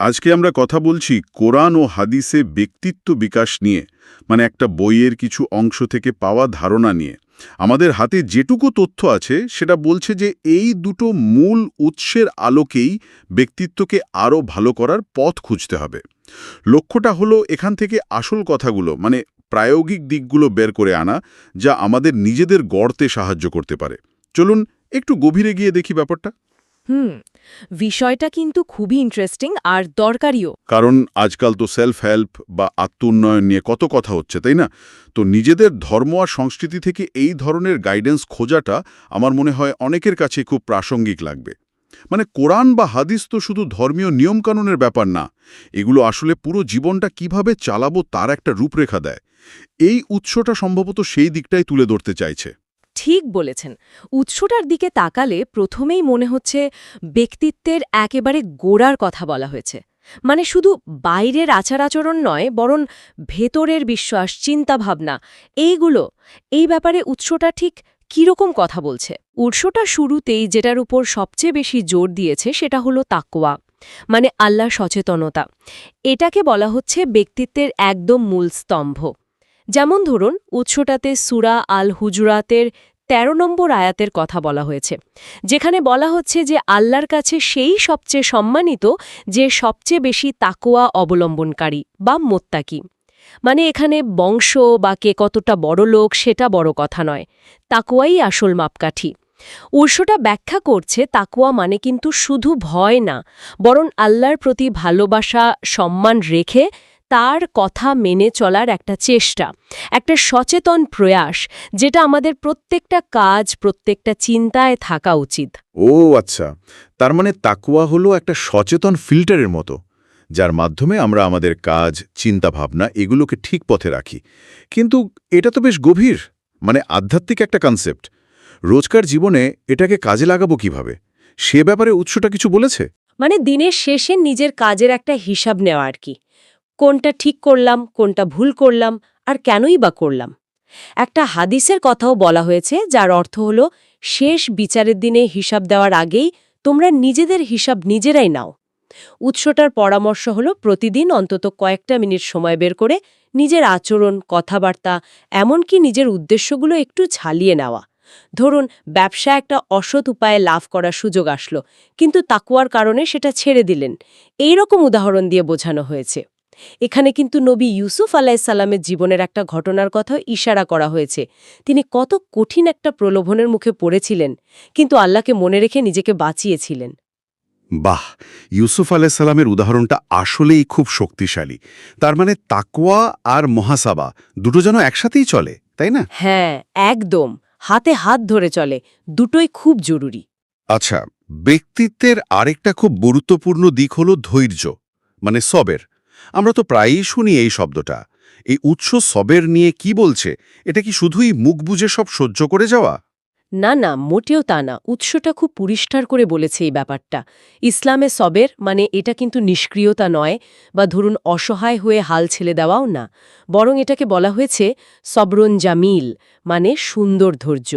আজকে আমরা কথা বলছি কোরআন ও হাদিসে ব্যক্তিত্ব বিকাশ নিয়ে মানে একটা বইয়ের কিছু অংশ থেকে পাওয়া ধারণা নিয়ে। আমাদের হাতে যেটুকু তথ্য আছে, সেটা বলছে যে এই দুটো মূল উৎসের আলোকেই ব্যক্তিত্বকে আরও ভালো করার পথ খুঁজতে হবে। লক্ষ্যটা হলো এখান থেকে আসল কথাগুলো মানে প্রায়োগিক দিকগুলো বের করে আনা, যা আমাদের নিজেদের গড়তে সাহায্য করতে পারে। চলুন একটু গভীরে গিয়ে দেখি ব্যাপারটা। হুম, বিষয়টা কিন্তু খুবই ইন্টারেস্টিং আর দরকারিও। কারণ আজকাল তো সেলফ হেল্প বা আত্ম উন্নয়ন নিয়ে কত কথা হচ্ছে, তাই না? তো নিজেদের ধর্ম আর সংস্কৃতি থেকে এই ধরনের গাইডেন্স খোঁজাটা আমার মনে হয় অনেকের কাছে খুব প্রাসঙ্গিক লাগবে। মানে কোরআন বা হাদিস তো শুধু ধর্মীয় নিয়মকানুনের ব্যাপার না, এগুলো আসলে পুরো জীবনটা কীভাবে চালাবো তার একটা রূপরেখা দেয়। এই উৎসটা সম্ভবত সেই দিকটাই তুলে ধরতে চাইছে। ঠিক বলেছেন। উৎসটার দিকে তাকালে প্রথমেই মনে হচ্ছে ব্যক্তিত্বের একেবারে গোড়ার কথা বলা হয়েছে। মানে শুধু বাইরের আচার আচরণ নয়, বরং ভেতরের বিশ্বাস, চিন্তাভাবনা, এইগুলো, এই ব্যাপারে উৎসটা ঠিক কীরকম কথা বলছে? উৎসটা শুরুতেই যেটার উপর সবচেয়ে বেশি জোর দিয়েছে সেটা হলো তাকোয়া মানে আল্লাহ সচেতনতা। এটাকে বলা হচ্ছে ব্যক্তিত্বের একদম মূল স্তম্ভ। যেমন ধরুন, উৎসটাতে সুরা আল হুজুরাতের ১৩ নম্বর আয়াতের কথা বলা হয়েছে, যেখানে বলা হচ্ছে যে আল্লাহর কাছে সেই সবচেয়ে সম্মানিত, যে সবচেয়ে বেশি তাকোয়া অবলম্বনকারী বা মোত্তাকি। মানে এখানে বংশ বা কে কতটা বড় লোক সেটা বড় কথা নয় তাকোয়াই আসল মাপকাঠি। উৎসটা ব্যাখ্যা করছে তাকুয়া মানে কিন্তু শুধু ভয় না, বরং আল্লাহর প্রতি ভালোবাসা, সম্মান রেখে তার কথা মেনে চলার একটা চেষ্টা একটা সচেতন প্রয়াস যেটা আমাদের প্রত্যেকটা কাজ প্রত্যেকটা চিন্তায় থাকা উচিত। ও আচ্ছা তার মানে তাকুয়া হলো একটা সচেতন ফিল্টারের মতো যার মাধ্যমে আমরা আমাদের কাজ চিন্তাভাবনা এগুলোকে ঠিক পথে রাখি। কিন্তু এটা তো বেশ গভীর মানে আধ্যাত্মিক একটা কনসেপ্ট রোজকার জীবনে এটাকে কাজে লাগাবো কীভাবে? সে ব্যাপারে উৎসটা কিছু বলেছে? মানে দিনের শেষে নিজের কাজের একটা হিসাব নেওয়া আর কি। কোনটা ঠিক করলাম, কোনটা ভুল করলাম, আর কেনই বা করলাম। একটা হাদিসের কথাও বলা হয়েছে, যার অর্থ হল, শেষ বিচারের দিনে হিসাব দেওয়ার আগেই তোমরা নিজেদের হিসাব নিজেরাই নাও। উৎসটার পরামর্শ হল, প্রতিদিন অন্তত কয়েকটা মিনিট সময় বের করে নিজের আচরণ, কথাবার্তা, এমনকি নিজের উদ্দেশ্যগুলো একটু ছালিয়ে নেওয়া। ধরুন, ব্যবসা একটা অসৎ উপায়ে লাভ করার সুযোগ আসলো, কিন্তু তাকুয়ার কারণে সেটা ছেড়ে দিলেন। এই রকম উদাহরণ দিয়ে বোঝানো হয়েছে। এখানে কিন্তু নবী ইউসুফ আলাইসাল্লামের জীবনের একটা ঘটনার কথা ইশারা করা হয়েছে। তিনি কত কঠিন একটা প্রলোভনের মুখে পড়েছিলেন কিন্তু আল্লাহকে মনে রেখে নিজেকে বাঁচিয়েছিলেন। বাহ! ইউসুফ আলাইসাল্লামের উদাহরণটা আসলেই খুব শক্তিশালী। তার মানে তাকওয়া আর মহাসাবা দুটো যেন একসাথেই চলে তাই না? হ্যাঁ একদম। হাতে হাত ধরে চলে দুটোই খুব জরুরি। আচ্ছা ব্যক্তিত্বের আরেকটা খুব গুরুত্বপূর্ণ দিক হল ধৈর্য মানে সবের। আমরা তো প্রায়ই শুনি এই শব্দটা। এই উৎস সবের নিয়ে কি বলছে, এটা কি শুধুই মুখ বুঝে সব সহ্য করে যাওয়া? না না, মোটেও তা না। উৎসটা খুব পরিষ্কার করে বলেছে এই ব্যাপারটা। ইসলামে সবের মানে এটা কিন্তু নিষ্ক্রিয়তা নয় বা ধরুন অসহায় হয়ে হাল ছেলে দেওয়াও না। বরং এটাকে বলা হয়েছে সবরন জামিল মানে সুন্দর ধৈর্য।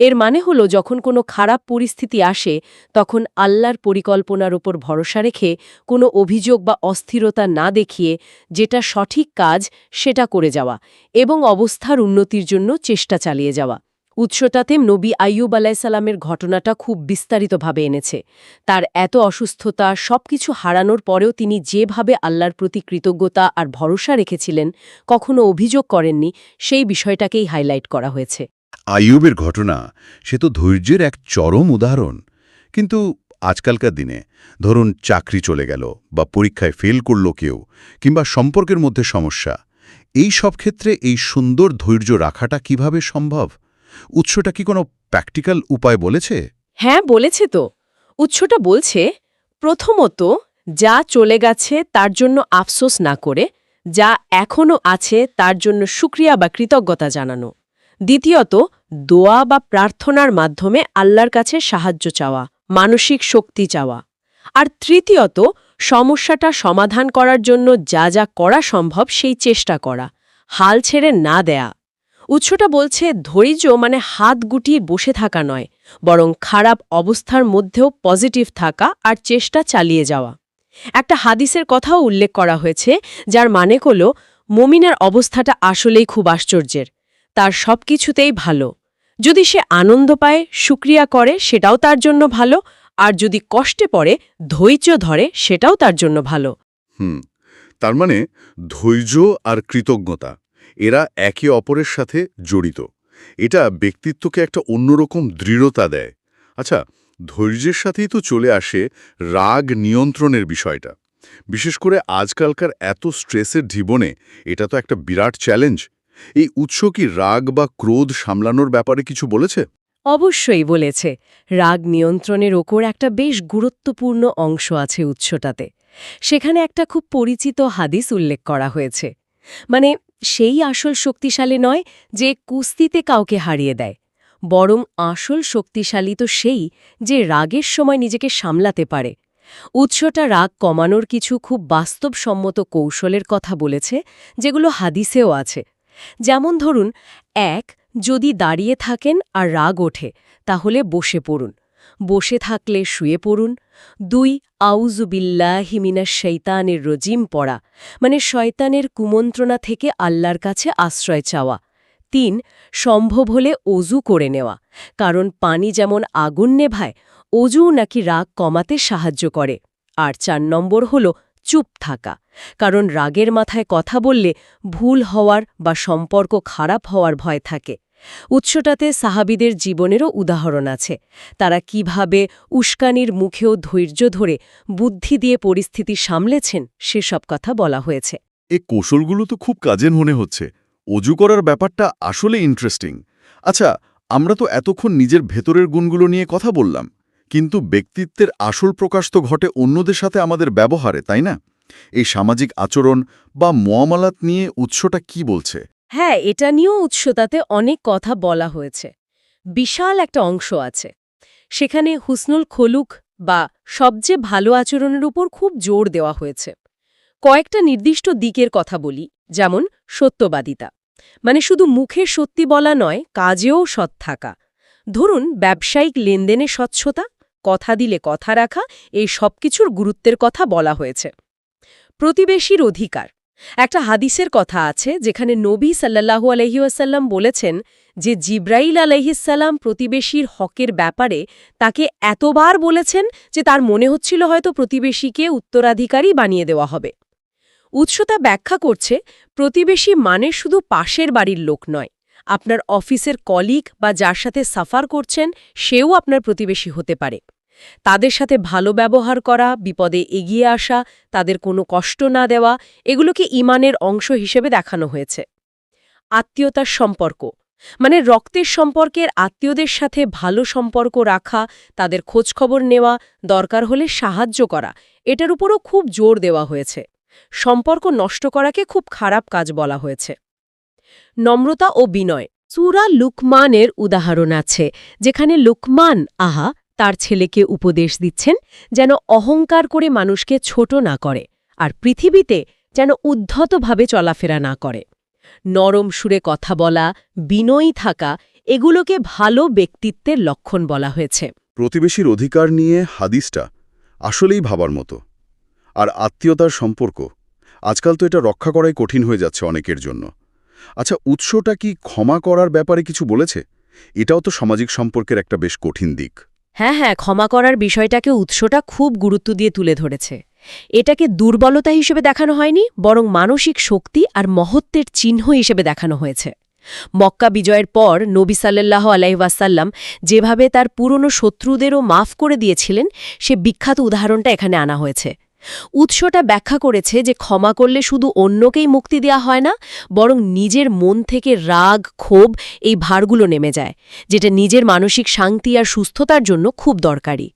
এর মানে হলো, যখন কোনো খারাপ পরিস্থিতি আসে, তখন আল্লাহর পরিকল্পনার ওপর ভরসা রেখে, কোনো অভিযোগ বা অস্থিরতা না দেখিয়ে, যেটা সঠিক কাজ, সেটা করে যাওয়া এবং অবস্থার উন্নতির জন্য চেষ্টা চালিয়ে যাওয়া। উৎসটাতে নবী আইয়ুব আলাইসাল্লামের ঘটনাটা খুব বিস্তারিতভাবে এনেছে। তার এত অসুস্থতা, সবকিছু হারানোর পরেও তিনি যেভাবে আল্লাহর প্রতি কৃতজ্ঞতা আর ভরসা রেখেছিলেন, কখনো অভিযোগ করেননি, সেই বিষয়টাকেই হাইলাইট করা হয়েছে। আইয়ুবের ঘটনা, সে তো ধৈর্যের এক চরম উদাহরণ। কিন্তু আজকালকার দিনে, ধরুন চাকরি চলে গেল বা পরীক্ষায় ফেল করল কেউ কিংবা সম্পর্কের মধ্যে সমস্যা, এই সব ক্ষেত্রে এই সুন্দর ধৈর্য রাখাটা কীভাবে সম্ভব? উৎসটা কি কোনো প্র্যাকটিক্যাল উপায় বলেছে? হ্যাঁ বলেছে তো। উৎসটা বলছে, প্রথমত যা চলে গেছে তার জন্য আফসোস না করে, যা এখনও আছে তার জন্য সুক্রিয়া বা কৃতজ্ঞতা জানানো। দ্বিতীয়ত দোয়া বা প্রার্থনার মাধ্যমে আল্লাহর কাছে সাহায্য চাওয়া, মানসিক শক্তি চাওয়া। আর তৃতীয়ত, সমস্যাটা সমাধান করার জন্য যা যা করা সম্ভব সেই চেষ্টা করা, হাল ছেড়ে না দেয়া। উৎসটা বলছে, ধৈর্য মানে হাত গুটিয়ে বসে থাকা নয়, বরং খারাপ অবস্থার মধ্যেও পজিটিভ থাকা আর চেষ্টা চালিয়ে যাওয়া। একটা হাদিসের কথাও উল্লেখ করা হয়েছে, যার মানে হল, মমিনের অবস্থাটা আসলেই খুব আশ্চর্যের। তার সব কিছুতেই ভালো। যদি সে আনন্দ পায়, সুক্রিয়া করে, সেটাও তার জন্য ভালো, আর যদি কষ্টে পড়ে, ধৈর্য ধরে, সেটাও তার জন্য ভালো। হুম, তার মানে ধৈর্য আর কৃতজ্ঞতা, এরা একে অপরের সাথে জড়িত। এটা ব্যক্তিত্বকে একটা অন্যরকম দৃঢ়তা দেয়। আচ্ছা ধৈর্যের সাথেই তো চলে আসে রাগ নিয়ন্ত্রণের বিষয়টা। বিশেষ করে আজকালকার এত স্ট্রেসের জীবনে এটা তো একটা বিরাট চ্যালেঞ্জ। এই উৎস কি রাগ বা ক্রোধ সামলানোর ব্যাপারে কিছু বলেছে? অবশ্যই বলেছে। রাগ নিয়ন্ত্রণের ওপর একটা বেশ গুরুত্বপূর্ণ অংশ আছে উৎসটাতে। সেখানে একটা খুব পরিচিত হাদিস উল্লেখ করা হয়েছে। মানে সেই আসল শক্তিশালী নয় যে কুস্তিতে কাউকে হারিয়ে দেয়। বরং আসল শক্তিশালী তো সেই যে রাগের সময় নিজেকে সামলাতে পারে। উৎসটা রাগ কমানোর কিছু খুব বাস্তবসম্মত কৌশলের কথা বলেছে, যেগুলো হাদিসেও আছে। যেমন ধরুন, এক, যদি দাঁড়িয়ে থাকেন আর রাগ ওঠে, তাহলে বসে পড়ুন। বসে থাকলে শুয়ে পড়ুন। দুই আউজুবিল্লা হিমিনা শৈতানের রজিম পড়া মানে শয়তানের কুমন্ত্রণা থেকে আল্লাহর কাছে আশ্রয় চাওয়া। তিন, সম্ভব হলে অজু করে নেওয়া, কারণ পানি যেমন আগুন নেভায় অজু নাকি রাগ কমাতে সাহায্য করে। আর চার নম্বর হল চুপ থাকা, কারণ রাগের মাথায় কথা বললে ভুল হওয়ার বা সম্পর্ক খারাপ হওয়ার ভয় থাকে। উৎসটাতে সাহাবিদের জীবনেরও উদাহরণ আছে। তারা কীভাবে উস্কানির মুখেও ধৈর্য ধরে বুদ্ধি দিয়ে পরিস্থিতি সামলেছেন, সেসব কথা বলা হয়েছে। এ কৌশলগুলো তো খুব কাজের মনে হচ্ছে। অজু করার ব্যাপারটা আসলে ইন্টারেস্টিং আচ্ছা আমরা তো এতক্ষণ নিজের ভেতরের গুণগুলো নিয়ে কথা বললাম। কিন্তু ব্যক্তিত্বের আসল প্রকাশ তো ঘটে অন্যদের সাথে আমাদের ব্যবহারে, তাই না? এই সামাজিক আচরণ বা মোয়ামালাত নিয়ে উৎসটা কি বলছে? হ্যাঁ এটা নিয়েও উৎসতাতে অনেক কথা বলা হয়েছে। বিশাল একটা অংশ আছে। সেখানে হুসনুল খলুক বা সবচেয়ে ভালো আচরণের উপর খুব জোর দেওয়া হয়েছে। কয়েকটা নির্দিষ্ট দিকের কথা বলি, যেমন সত্যবাদিতা। মানে শুধু মুখে সত্যি বলা নয়, কাজেও সৎ থাকা। ধরুন, ব্যবসায়িক লেনদেনে স্বচ্ছতা কথা দিলে কথা রাখা, এই সবকিছুর গুরুত্বের কথা বলা হয়েছে। প্রতিবেশীর অধিকার। একটা হাদিসের কথা আছে যেখানে নবী সাল্লাহু আলহিউসাল্লাম বলেছেন যে জিব্রাইল আলহিসাল্লাম প্রতিবেশীর হকের ব্যাপারে তাকে এতবার বলেছেন যে তার মনে হচ্ছিল হয়তো প্রতিবেশীকে উত্তরাধিকারী বানিয়ে দেওয়া হবে। উৎসতা ব্যাখ্যা করছে, প্রতিবেশী মানে শুধু পাশের বাড়ির লোক নয়। আপনার অফিসের কলিগ বা যার সাথে সাফার করছেন, সেও আপনার প্রতিবেশী হতে পারে। তাদের সাথে ভালো ব্যবহার করা, বিপদে এগিয়ে আসা, তাদের কোনো কষ্ট না দেওয়া, এগুলোকে ইমানের অংশ হিসেবে দেখানো হয়েছে। আত্মীয়তার সম্পর্ক মানে রক্তের সম্পর্কের আত্মীয়দের সাথে ভালো সম্পর্ক রাখা, তাদের খোঁজখবর নেওয়া, দরকার হলে সাহায্য করা, এটার উপরও খুব জোর দেওয়া হয়েছে। সম্পর্ক নষ্ট করাকে খুব খারাপ কাজ বলা হয়েছে। নম্রতা ও বিনয়, সুরা লুকমানের উদাহরণ আছে, যেখানে লুকমান, আহা তার ছেলেকে উপদেশ দিচ্ছেন যেন অহংকার করে মানুষকে ছোট না করে আর পৃথিবীতে যেন উদ্ধতভাবে চলাফেরা না করে। নরম সুরে কথা বলা, বিনয়ী থাকা, এগুলোকে ভালো ব্যক্তিত্বের লক্ষণ বলা হয়েছে। প্রতিবেশীর অধিকার নিয়ে হাদিসটা আসলেই ভাবার মতো। আর আত্মীয়তার সম্পর্ক, আজকাল তো এটা রক্ষা করাই কঠিন হয়ে যাচ্ছে অনেকের জন্য। আচ্ছা উৎসটা কি ক্ষমা করার ব্যাপারে কিছু বলেছে? এটাও তো সামাজিক সম্পর্কের একটা বেশ কঠিন দিক। হ্যাঁ হ্যাঁ ক্ষমা করার বিষয়টাকে উৎসটা খুব গুরুত্ব দিয়ে তুলে ধরেছে। এটাকে দুর্বলতা হিসেবে দেখানো হয়নি, বরং মানসিক শক্তি আর মহত্বের চিহ্ন হিসেবে দেখানো হয়েছে। মক্কা বিজয়ের পর নবী সাল্লাহ আলাইসাল্লাম যেভাবে তার পুরনো শত্রুদেরও মাফ করে দিয়েছিলেন, সে বিখ্যাত উদাহরণটা এখানে আনা হয়েছে। উৎসটা ব্যাখ্যা করেছে যে ক্ষমা করলে শুধু অন্যকেই মুক্তি দেওয়া হয় না, বরং নিজের মন থেকে রাগ, ক্ষোভ এই ভারগুলো নেমে যায়, যেটা নিজের মানসিক শান্তি আর সুস্থতার জন্য খুব দরকারি।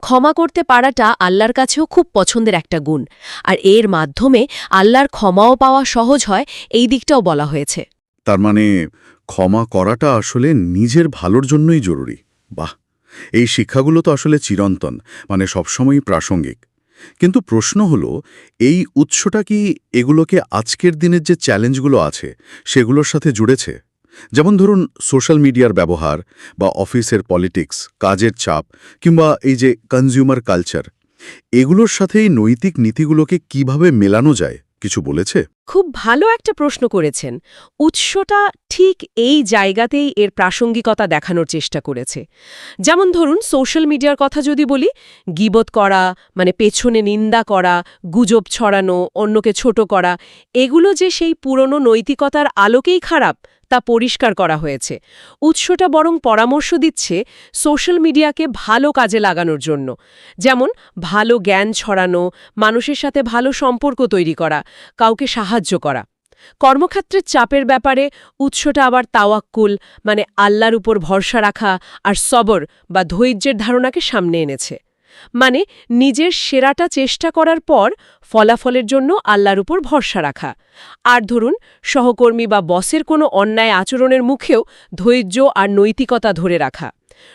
ক্ষমা করতে পারাটা আল্লাহর কাছেও খুব পছন্দের একটা গুণ, আর এর মাধ্যমে আল্লাহর ক্ষমাও পাওয়া সহজ হয়, এই দিকটাও বলা হয়েছে। তার মানে ক্ষমা করাটা আসলে নিজের ভালোর জন্যই জরুরি। বাহ! এই শিক্ষাগুলো তো আসলে চিরন্তন মানে সবসময়ই প্রাসঙ্গিক। কিন্তু প্রশ্ন হলো, এই উৎসটা কি এগুলোকে আজকের দিনের যে চ্যালেঞ্জগুলো আছে, সেগুলোর সাথে জুড়েছে? যেমন ধরুন, সোশ্যাল মিডিয়ার ব্যবহার বা অফিসের পলিটিক্স, কাজের চাপ কিংবা এই যে কনজিউমার কালচার এগুলোর সাথে এই নৈতিক নীতিগুলোকে কীভাবে মেলানো যায়? কিছু বলেছে? খুব ভালো একটা প্রশ্ন করেছেন। উৎসটা ঠিক এই জায়গাতেই এর প্রাসঙ্গিকতা দেখানোর চেষ্টা করেছে। যেমন ধরুন, সোশ্যাল মিডিয়ার কথা যদি বলি, গিবত করা মানে পেছনে নিন্দা করা, গুজব ছড়ানো, অন্যকে ছোট করা, এগুলো যে সেই পুরনো নৈতিকতার আলোকেই খারাপ তা পরিষ্কার করা হয়েছে। উৎসটা বরং পরামর্শ দিচ্ছে সোশ্যাল মিডিয়াকে ভালো কাজে লাগানোর জন্য। যেমন, ভালো জ্ঞান ছড়ানো, মানুষের সাথে ভালো সম্পর্ক তৈরি করা, কাউকে সাহায্য করা। কর্মক্ষেত্রের চাপের ব্যাপারে উৎসটা আবার তাওয়াক্কুল মানে আল্লাহর উপর ভরসা রাখা আর সবর বা ধৈর্যের ধারণাকে সামনে এনেছে। মানে নিজের সেরাটা চেষ্টা করার পর ফলাফলের জন্য আল্লাহর উপর ভরসা রাখা। আর ধরুন, সহকর্মী বা বসের কোনো অন্যায় আচরণের মুখেও ধৈর্য আর নৈতিকতা ধরে রাখা।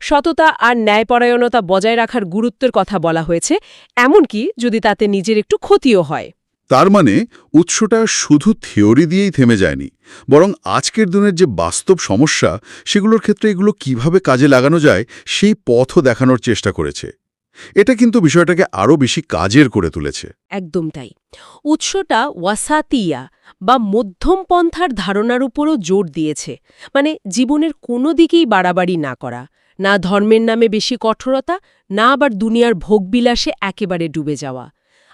সততা আর ন্যায়পরায়ণতা বজায় রাখার গুরুত্বের কথা বলা হয়েছে, এমনকি যদি তাতে নিজের একটু ক্ষতিও হয়। তার মানে উৎসটা শুধু থিওরি দিয়েই থেমে যায়নি, বরং আজকের দিনের যে বাস্তব সমস্যা, সেগুলোর ক্ষেত্রে এগুলো কীভাবে কাজে লাগানো যায়, সেই পথও দেখানোর চেষ্টা করেছে। এটা কিন্তু বিষয়টাকে আরও বেশি কাজের করে তুলেছে। একদম তাই। উৎসটা ওয়াসাতিয়া বা মধ্যম পন্থার ধারণার উপরও জোর দিয়েছে। মানে জীবনের কোনো দিকেই বাড়াবাড়ি না করা, না ধর্মের নামে বেশি কঠোরতা, না আবার দুনিয়ার ভোগবিলাসে একেবারে ডুবে যাওয়া।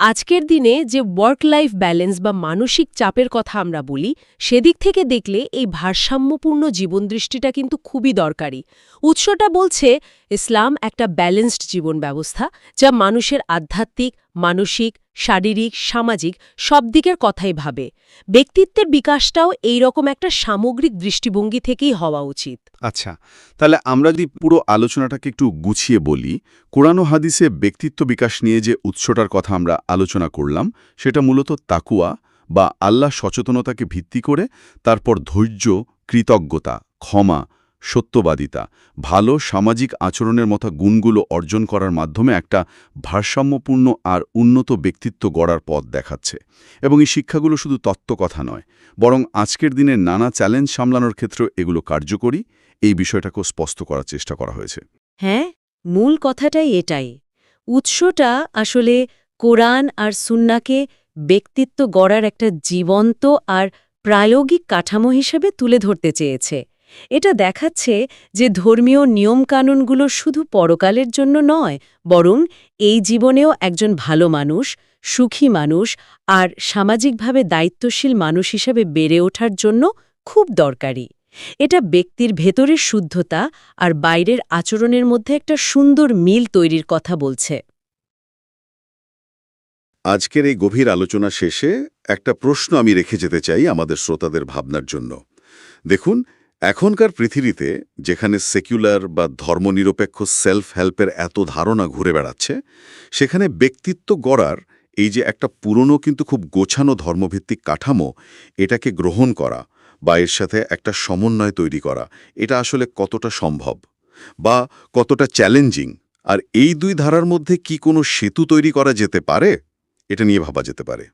আজকের দিনে যে ওয়ার্ক লাইফ ব্যালেন্স বা মানসিক চাপের কথা আমরা বলি, সেদিক থেকে দেখলে এই ভারসাম্যপূর্ণ জীবনদৃষ্টিটা কিন্তু খুবই দরকারি। উৎসটা বলছে ইসলাম একটা ব্যালেন্সড জীবন ব্যবস্থা যা মানুষের আধ্যাত্মিক মানসিক, শারীরিক, সামাজিক সব দিকের কথাই ভাবে। ব্যক্তিত্বের বিকাশটাও এই রকম একটা সামগ্রিক দৃষ্টিভঙ্গি থেকেই হওয়া উচিত। আচ্ছা তাহলে আমরা যদি পুরো আলোচনাটাকে একটু গুছিয়ে বলি, কোরআন হাদিসে ব্যক্তিত্ব বিকাশ নিয়ে যে উৎসটার কথা আমরা আলোচনা করলাম, সেটা মূলত তাকুয়া বা আল্লাহ সচেতনতাকে ভিত্তি করে, তারপর ধৈর্য, কৃতজ্ঞতা, ক্ষমা সত্যবাদিতা। ভালো সামাজিক আচরণের মতো গুণগুলো অর্জন করার মাধ্যমে একটা ভারসাম্যপূর্ণ আর উন্নত ব্যক্তিত্ব গড়ার পথ দেখাচ্ছে। এবং এই শিক্ষাগুলো শুধু তত্ত্বকথা নয়, বরং আজকের দিনের নানা চ্যালেঞ্জ সামলানোর ক্ষেত্রেও এগুলো কার্যকরী। এই বিষয়টাকেও স্পষ্ট করার চেষ্টা করা হয়েছে। হ্যাঁ মূল কথাটাই এটাই। উৎসটা আসলে কোরআন আর সুন্নাকে ব্যক্তিত্ব গড়ার একটা জীবন্ত আর প্রায়োগিক কাঠামো হিসেবে তুলে ধরতে চেয়েছে। এটা দেখাচ্ছে যে ধর্মীয় নিয়মকানুনগুলো শুধু পরকালের জন্য নয়, বরং এই জীবনেও একজন ভালো মানুষ, সুখী মানুষ আর সামাজিকভাবে দায়িত্বশীল মানুষ হিসেবে বেড়ে ওঠার জন্য খুব দরকারি। এটা ব্যক্তির ভেতরের শুদ্ধতা আর বাইরের আচরণের মধ্যে একটা সুন্দর মিল তৈরির কথা বলছে। আজকের এই গভীর আলোচনা শেষে একটা প্রশ্ন আমি রেখে যেতে চাই আমাদের শ্রোতাদের ভাবনার জন্য। দেখুন এখনকার পৃথিবীতে যেখানে সেকুলার বা ধর্মনিরপেক্ষ সেলফ হেল্পের এত ধারণা ঘুরে বেড়াচ্ছে, সেখানে ব্যক্তিত্ব গড়ার এই যে একটা পুরনো কিন্তু খুব গোছানো ধর্মভিত্তিক কাঠামো, এটাকে গ্রহণ করা বা এর সাথে একটা সমন্বয় তৈরি করা, এটা আসলে কতটা সম্ভব বা কতটা চ্যালেঞ্জিং? আর এই দুই ধারার মধ্যে কি কোনো সেতু তৈরি করা যেতে পারে? এটা নিয়ে ভাবা যেতে পারে।